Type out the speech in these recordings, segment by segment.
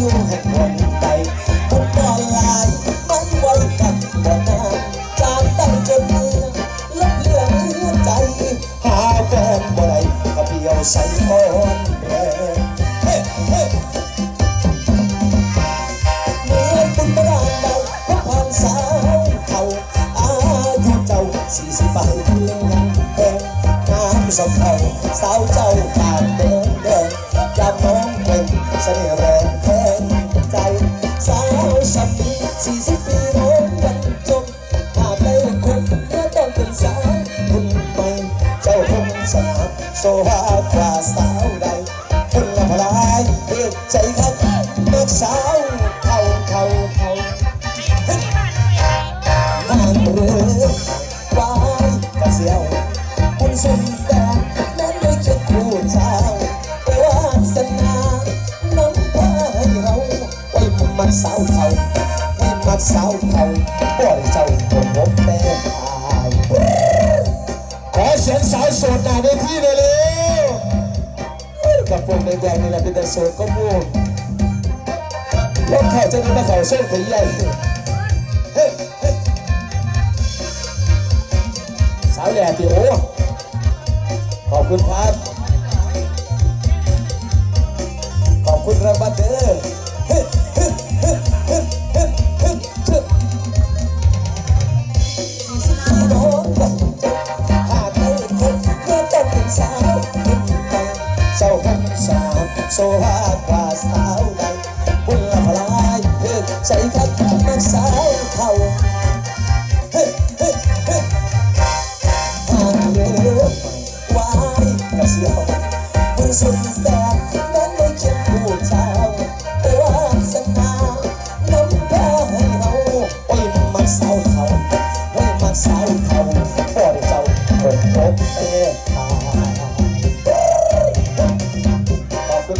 yêu hết hồn tay không còn lại, bóng quay cặp bỏ con tràn tay chân lấp liếng hương cay hai phen bỏ đây gặp yêu say hồn Hãy subscribe cho kênh Ghiền Mì Gõ Để không bỏ lỡ những video hấp dẫn สนามโซฮากว่าสาวใดคุณละพลายเปิดใจครับนักสาวเขาเขาเขาทางเรือวายกระเสียวคุณสุนแสนนั้นไม่คิดคู่เจ้าวาสนาน้ำพาให้เราไว้มันสาวเขาไว้มันสาวเขาบ่ได้เจ้าผมผมแต่ตาย เสียงสาวโสดหน้าเวทีเลยเร็วกับพวกแดงๆนี่แหละเป็นแต่โสดก็พูดรถเขาจะได้มาเข้าเส้นถึงใหญ่สาวแหล่ที่โอ้ขอบคุณครับ ขอบคุณครับบัตเตอร์ วโซฮากว่าสาวใดบุญละพลายเพื่อใจคัดนักสาวเขาเฮ้เฮ้เฮ้ทางเรือวายกระเสียวมือสุดแสบนั้นไม่เขียนผู้เจ้าแต่ว่าสนาน้ำพาให้เราโอ้ยมันเศร้าเขาโอ้ยมันเศร้าเขา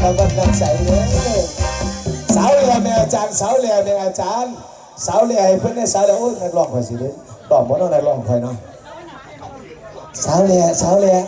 ขากำลังใจเลยสาวเรียแม่อาจารย์สาวเรียแม่อาจารย์ สาวเรียให้เพื่อนได้สาวเรียโอ้ยนักร้องข่อยสิเด้ร้องบ่เนาะนักร้องข่อยเนาะสาวเรียสาวเรีย